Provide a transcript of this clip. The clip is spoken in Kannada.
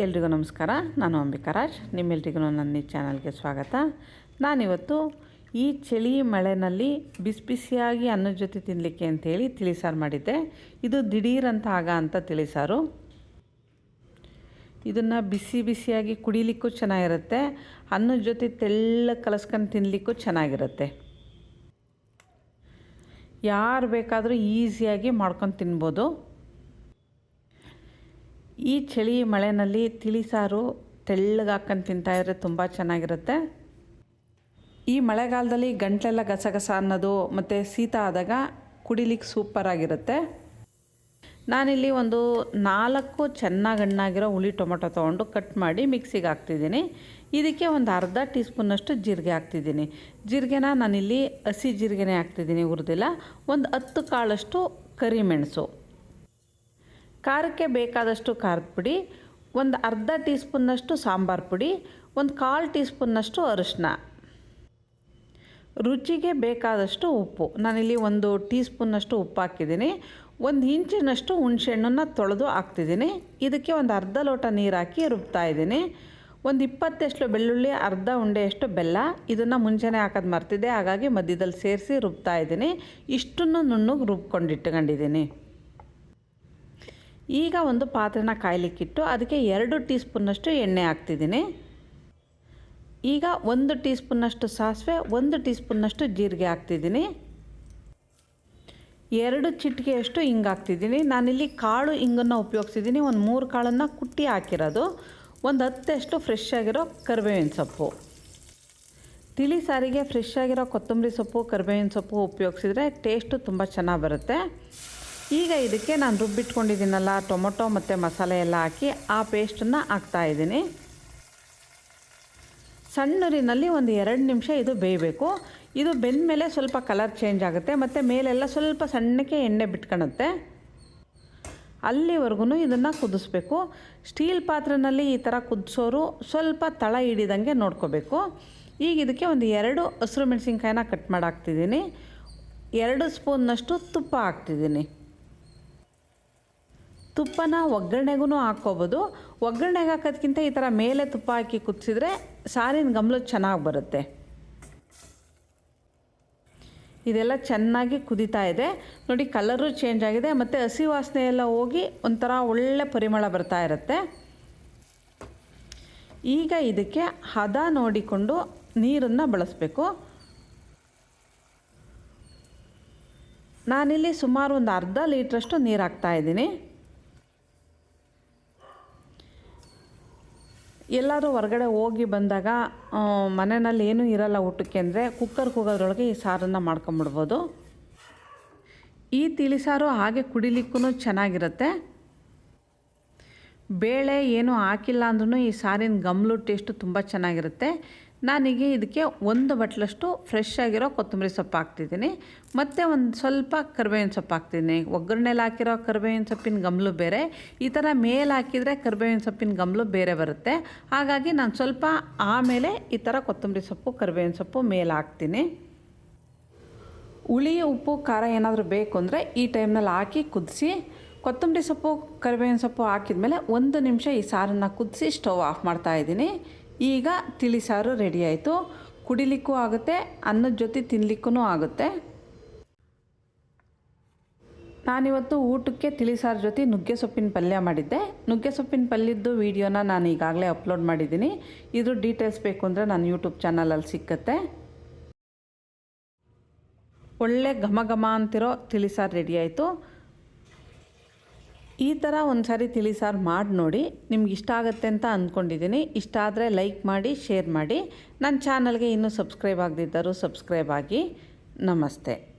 ಎಲ್ರಿಗೂ ನಮಸ್ಕಾರ. ನಾನು ಅಂಬಿಕಾ ರಾಜ್. ನಿಮ್ಮೆಲ್ರಿಗೂ ನನ್ನ ಈ ಚಾನಲ್ಗೆ ಸ್ವಾಗತ. ನಾನಿವತ್ತು ಈ ಚಳಿ ಮಳೆನಲ್ಲಿ ಬಿಸಿ ಬಿಸಿಯಾಗಿ ಅನ್ನದ ಜೊತೆ ತಿನ್ನಲಿಕ್ಕೆ ಅಂಥೇಳಿ ತಿಳಿಸಾರು ಮಾಡಿದ್ದೆ. ಇದು ದಿಢೀರಂತ ಆಗ ಅಂತ ತಿಳಿಸಾರು. ಇದನ್ನು ಬಿಸಿ ಬಿಸಿಯಾಗಿ ಕುಡಿಲಿಕ್ಕೂ ಚೆನ್ನಾಗಿರುತ್ತೆ. ಅನ್ನದ ಜೊತೆ ತೆಳ್ಳ ಕಲಸ್ಕೊಂಡು ತಿನ್ನಲಿಕ್ಕೂ ಚೆನ್ನಾಗಿರುತ್ತೆ. ಯಾರು ಬೇಕಾದರೂ ಈಸಿಯಾಗಿ ಮಾಡ್ಕೊಂಡು ತಿನ್ಬೋದು. ಈ ಚಳಿ ಮಳೆನಲ್ಲಿ ತಿಳಿಸಾರು ತೆಳ್ಳಗೆ ಹಾಕ್ಕೊಂಡು ತಿಂತಾಯಿದ್ರೆ ತುಂಬ ಚೆನ್ನಾಗಿರುತ್ತೆ. ಈ ಮಳೆಗಾಲದಲ್ಲಿ ಗಂಟಲೆಲ್ಲ ಗಸಗಸ ಅನ್ನೋದು ಮತ್ತು ಶೀತ ಆದಾಗ ಕುಡಿಲಿಕ್ಕೆ ಸೂಪರಾಗಿರುತ್ತೆ ನಾನಿಲ್ಲಿ ಒಂದು ನಾಲ್ಕು ಚೆನ್ನಾಗಿ ಹಣ್ಣಾಗಿರೋ ಹುಳಿ ಟೊಮೊಟೊ ತೊಗೊಂಡು ಕಟ್ ಮಾಡಿ ಮಿಕ್ಸಿಗೆ ಹಾಕ್ತಿದ್ದೀನಿ. ಇದಕ್ಕೆ ಒಂದು ಅರ್ಧ ಟೀ ಸ್ಪೂನಷ್ಟು ಜೀರಿಗೆ ಹಾಕ್ತಿದ್ದೀನಿ. ಜೀರಿಗೆನ ನಾನಿಲ್ಲಿ ಹಸಿ ಜೀರಿಗೆನೇ ಹಾಕ್ತಿದ್ದೀನಿ ಹುರಿದಿಲ್ಲ. ಒಂದು ಹತ್ತು ಕಾಳಷ್ಟು ಕರಿಮೆಣಸು. ಖಾರಕ್ಕೆ ಬೇಕಾದಷ್ಟು ಖಾರದ ಪುಡಿ, ಒಂದು ಅರ್ಧ ಟೀ ಸ್ಪೂನ್ನಷ್ಟು ಸಾಂಬಾರು ಪುಡಿ, ಒಂದು ಕಾಲು ಟೀ ಸ್ಪೂನ್ನಷ್ಟು ಅರಿಶಿನ ರುಚಿಗೆ ಬೇಕಾದಷ್ಟು ಉಪ್ಪು. ನಾನಿಲ್ಲಿ ಒಂದು ಟೀ ಸ್ಪೂನ್ನಷ್ಟು ಉಪ್ಪು ಹಾಕಿದ್ದೀನಿ. ಒಂದು ಇಂಚಿನಷ್ಟು ಹುಣಸೆಹಣ್ಣನ್ನು ತೊಳೆದು ಹಾಕ್ತಿದ್ದೀನಿ. ಇದಕ್ಕೆ ಒಂದು ಅರ್ಧ ಲೋಟ ನೀರು ಹಾಕಿ ರುಬ್ತಾ ಇದ್ದೀನಿ. ಒಂದು ಇಪ್ಪತ್ತಷ್ಟು ಬೆಳ್ಳುಳ್ಳಿ, ಅರ್ಧ ಉಂಡೆಯಷ್ಟು ಬೆಲ್ಲ. ಇದನ್ನು ಮುಂಚೆನೇ ಹಾಕೋದು ಮರ್ತಿದ್ದೆ. ಹಾಗಾಗಿ ಮಧ್ಯದಲ್ಲಿ ಸೇರಿಸಿ ರುಬ್ತಾ ಇದ್ದೀನಿ. ಇಷ್ಟನ್ನು ನುಣ್ಣಗೆ ರುಬ್ಕೊಂಡಿಟ್ಕೊಂಡಿದ್ದೀನಿ ಈಗ ಒಂದು ಪಾತ್ರೆನ ಕಾಯಲಿಕ್ಕಿಟ್ಟು ಅದಕ್ಕೆ ಎರಡು ಟೀ ಸ್ಪೂನ್ನಷ್ಟು ಎಣ್ಣೆ ಹಾಕ್ತಿದ್ದೀನಿ. ಈಗ ಒಂದು ಟೀ ಸ್ಪೂನ್ನಷ್ಟು ಸಾಸಿವೆ, ಒಂದು ಟೀ ಸ್ಪೂನ್ನಷ್ಟು ಜೀರಿಗೆ ಹಾಕ್ತಿದ್ದೀನಿ. ಎರಡು ಚಿಟಿಕೆಯಷ್ಟು ಹಿಂಗೆ ಹಾಕ್ತಿದ್ದೀನಿ. ನಾನಿಲ್ಲಿ ಕಾಳು ಹಿಂಗನ್ನು ಉಪಯೋಗಿಸಿದ್ದೀನಿ. ಒಂದು ಮೂರು ಕಾಳನ್ನು ಕುಟ್ಟಿ ಹಾಕಿರೋದು. ಒಂದು ಹತ್ತಷ್ಟು ಫ್ರೆಶ್ ಆಗಿರೋ ಕರಿಬೇವಿನ ಸೊಪ್ಪು. ತಿಳಿ ಸಾರಿಗೆ ಫ್ರೆಶ್ ಆಗಿರೋ ಕೊತ್ತಂಬರಿ ಸೊಪ್ಪು, ಕರಿಬೇವಿನ ಸೊಪ್ಪು ಉಪಯೋಗಿಸಿದ್ರೆ ಟೇಸ್ಟು ತುಂಬ ಚೆನ್ನಾಗಿ ಬರುತ್ತೆ. ಈಗ ಇದಕ್ಕೆ ನಾನು ರುಬ್ಬಿಟ್ಕೊಂಡಿದ್ದೀನಲ್ಲ, ಟೊಮೊಟೊ ಮತ್ತು ಮಸಾಲೆ ಎಲ್ಲ ಹಾಕಿ ಆ ಪೇಸ್ಟನ್ನು ಹಾಕ್ತಾಯಿದ್ದೀನಿ ಸಣ್ಣರಿನಲ್ಲಿ ಒಂದು ಎರಡು ನಿಮಿಷ ಇದು ಬೇಯಬೇಕು. ಇದು ಬೆಂದ ಮೇಲೆ ಸ್ವಲ್ಪ ಕಲರ್ ಚೇಂಜ್ ಆಗುತ್ತೆ, ಮತ್ತು ಮೇಲೆಲ್ಲ ಸ್ವಲ್ಪ ಸಣ್ಣಕ್ಕೆ ಎಣ್ಣೆ ಬಿಟ್ಕೊಳುತ್ತೆ ಅಲ್ಲಿವರೆಗೂ ಇದನ್ನು ಕುದಿಸ್ಬೇಕು. ಸ್ಟೀಲ್ ಪಾತ್ರೆಯಲ್ಲಿ ಈ ಥರ ಕುದಿಸೋರು ಸ್ವಲ್ಪ ತಳ ಹಿಡಿದಂಗೆ ನೋಡ್ಕೋಬೇಕು. ಈಗ ಇದಕ್ಕೆ ಒಂದು ಎರಡು ಹಸಿರು ಮೆಣಸಿನ್ಕಾಯಿನ ಕಟ್ ಮಾಡಾಕ್ತಿದ್ದೀನಿ ಎರಡು ಸ್ಪೂನ್ನಷ್ಟು ತುಪ್ಪ ಹಾಕ್ತಿದ್ದೀನಿ. ತುಪ್ಪನ ಒಗ್ಗರಣೆಗೂ ಹಾಕ್ಕೋಬೋದು. ಒಗ್ಗರಣೆಗೆ ಹಾಕೋದ್ಕಿಂತ ಈ ಥರ ಮೇಲೆ ತುಪ್ಪ ಹಾಕಿ ಕುದಿಸಿದ್ರೆ ಸಾರಿನ ಗಮಲು ಚೆನ್ನಾಗಿ ಬರುತ್ತೆ. ಇದೆಲ್ಲ ಚೆನ್ನಾಗಿ ಕುದೀತಾ ಇದೆ. ನೋಡಿ ಕಲರು ಚೇಂಜ್ ಆಗಿದೆ. ಮತ್ತು ಹಸಿ ವಾಸನೆ ಎಲ್ಲ ಹೋಗಿ ಒಂಥರ ಒಳ್ಳೆ ಪರಿಮಳ ಬರ್ತಾ ಇರುತ್ತೆ. ಈಗ ಇದಕ್ಕೆ ಹದ ನೋಡಿಕೊಂಡು ನೀರನ್ನು ಬಳಸಬೇಕು. ನಾನಿಲ್ಲಿ ಸುಮಾರು ಒಂದು ಅರ್ಧ ಲೀಟ್ರಷ್ಟು ನೀರು ಹಾಕ್ತಾಯಿದ್ದೀನಿ ಎಲ್ಲಾದರೂ ಹೊರಗಡೆ ಹೋಗಿ ಬಂದಾಗ ಮನೆಯಲ್ಲಿ ಏನೂ ಇರಲ್ಲ ಊಟಕ್ಕೆ ಅಂದರೆ ಕುಕ್ಕರ್ ಕೂಗೋದ್ರೊಳಗೆ ಈ ಸಾರನ್ನು ಮಾಡ್ಕೊಂಬಿಡ್ಬೋದು. ಈ ತಿಳಿಸಾರು ಹಾಗೆ ಕುಡಿಲಿಕ್ಕೂ ಚೆನ್ನಾಗಿರುತ್ತೆ. ಬೇಳೆ ಏನೂ ಹಾಕಿಲ್ಲ ಅಂದ್ರೂ ಈ ಸಾರಿನ ಗಮ್ಲು ಟೇಸ್ಟು ತುಂಬ ಚೆನ್ನಾಗಿರುತ್ತೆ. ನಾನೀಗ ಇದಕ್ಕೆ ಒಂದು ಬಟ್ಲಷ್ಟು ಫ್ರೆಶ್ ಆಗಿರೋ ಕೊತ್ತಂಬರಿ ಸೊಪ್ಪು ಹಾಕ್ತಿದ್ದೀನಿ. ಮತ್ತು ಒಂದು ಸ್ವಲ್ಪ ಕರ್ಬೇವಿನ ಸೊಪ್ಪು ಹಾಕ್ತಿದ್ದೀನಿ. ಒಗ್ಗರಣೆಲಿ ಹಾಕಿರೋ ಕರಿಬೇವಿನ ಸೊಪ್ಪಿನ ಗಮ್ಲು ಬೇರೆ. ಈ ಥರ ಮೇಲೆ ಹಾಕಿದರೆ ಕರ್ಬೇವಿನ ಸೊಪ್ಪಿನ ಗಮ್ಲು ಬೇರೆ ಬರುತ್ತೆ. ಹಾಗಾಗಿ ನಾನು ಸ್ವಲ್ಪ ಆಮೇಲೆ ಈ ಥರ ಕೊತ್ತಂಬರಿ ಸೊಪ್ಪು, ಕರಿಬೇವಿನ ಸೊಪ್ಪು ಮೇಲೆ ಹಾಕ್ತೀನಿ. ಹುಳಿ, ಉಪ್ಪು, ಖಾರ ಏನಾದರೂ ಬೇಕು ಅಂದರೆ ಈ ಟೈಮ್ನಲ್ಲಿ ಹಾಕಿ ಕುದಿಸಿ, ಕೊತ್ತಂಬರಿ ಸೊಪ್ಪು, ಕರಿಬೇವಿನ ಸೊಪ್ಪು ಹಾಕಿದ ಮೇಲೆ ಒಂದು ನಿಮಿಷ ಈ ಸಾರನ್ನು ಕುದಿಸಿ ಸ್ಟವ್ ಆಫ್ ಮಾಡ್ತಾಯಿದ್ದೀನಿ ಈಗ ತಿಳಿಸಾರು ರೆಡಿ ಆಯಿತು. ಕುಡಿಲಿಕ್ಕೂ ಆಗುತ್ತೆ, ಅನ್ನದ ಜೊತೆ ತಿನ್ನಲಿಕ್ಕೂ ಆಗುತ್ತೆ. ನಾನಿವತ್ತು ಊಟಕ್ಕೆ ತಿಳಿಸಾರು ಜೊತೆ ನುಗ್ಗೆ ಸೊಪ್ಪಿನ ಪಲ್ಯ ಮಾಡಿದ್ದೆ. ನುಗ್ಗೆ ಸೊಪ್ಪಿನ ಪಲ್ಯದ್ದು ವೀಡಿಯೋನ ನಾನು ಈಗಾಗಲೇ ಅಪ್ಲೋಡ್ ಮಾಡಿದ್ದೀನಿ. ಇದ್ರ ಡೀಟೇಲ್ಸ್ ಬೇಕು ಅಂದರೆ ನಾನು ಯೂಟ್ಯೂಬ್ ಚಾನಲಲ್ಲಿ ಸಿಕ್ಕತ್ತೆ. ಒಳ್ಳೆ ಘಮ ಘಮ ಅಂತಿರೋ ತಿಳಿಸಾರು ರೆಡಿ ಆಯಿತು. ಈ ಥರ ಒಂದು ಸಾರಿ ತಿಳಿಸಾರು ಮಾಡಿ ನೋಡಿ ನಿಮ್ಗೆ ಇಷ್ಟ ಆಗುತ್ತೆ ಅಂತ ಅಂದ್ಕೊಂಡಿದ್ದೀನಿ. ಇಷ್ಟ ಆದರೆ ಲೈಕ್ ಮಾಡಿ, ಶೇರ್ ಮಾಡಿ. ನನ್ನ ಚಾನಲ್ಗೆ ಇನ್ನೂ ಸಬ್ಸ್ಕ್ರೈಬ್ ಆಗದಿದ್ದರೂ ಸಬ್ಸ್ಕ್ರೈಬ್ ಆಗಿ. ನಮಸ್ತೆ.